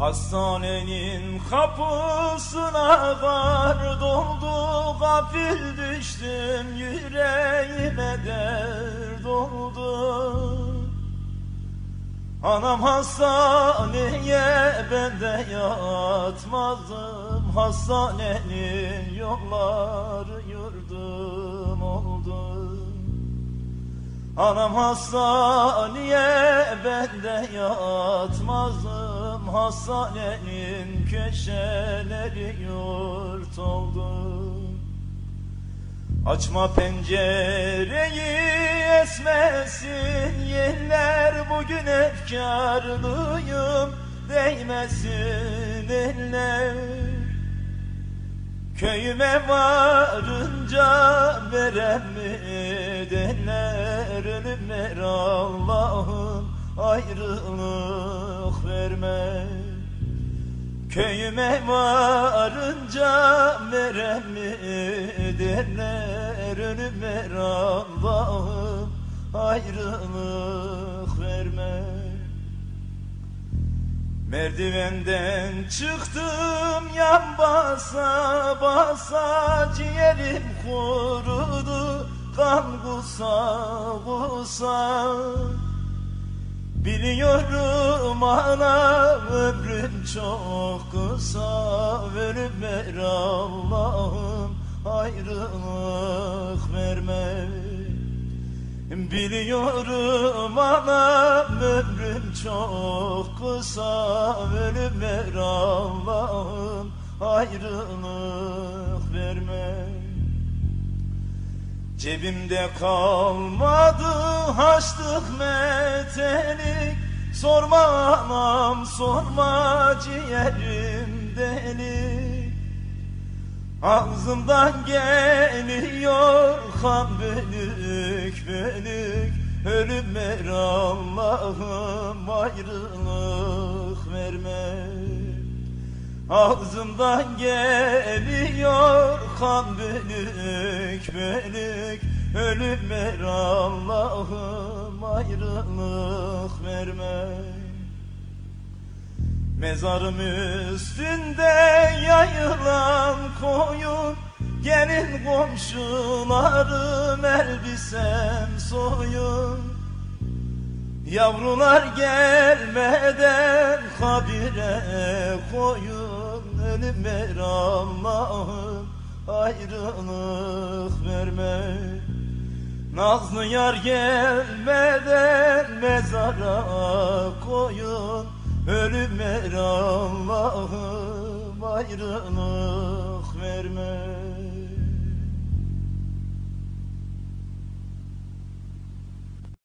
Hastanenin kapısına kar doldu Gafil düştüm yüreğime dert oldu. Anam hastaneye ben de yatmazdım. Hastanenin yolları yurdum oldu. Anam hastaneye ben de yatmazdım Hastanenin köşeleri yurt oldu. Açma pencereyi esmesin Yeller. Bugün efkarlıyım Değmesin eller. Köyüme varınca verem mi derler? Ölümler Allah'ım ayrılık verme. Köyüme varınca verem mi derler Ölümler Allah'ım ayrılık verme. Merdivenden çıktım yan basa basa Ciğerim kurudu kan kusa kusa. Biliyorum ana ömrüm çok kısa. Ölüm ver Allah'ım ayrılık verme. Biliyorum anam ömrüm çok kısa. Ölüm ver Allah'ım ayrılık verme. Cebimde kalmadı haçlık metelik Sorma anam sorma ciğerim delik Ağzımdan geliyor kan bölük bölük. Ölüm ver Allah'ım ayrılık verme. Ağzımdan geliyor kan bölük bölük. Ölüm ver Allah'ım ayrılık verme Mezarım üstünde yayılan koyun Gelin komşularım elbisem soyun. Yavrular gelmeden habire koyun Ölüm ver Allah'ım ayrılık verme Nazlı yar gelmeden mezara koyun. Ölüm ver Allah'ım ayrılık verme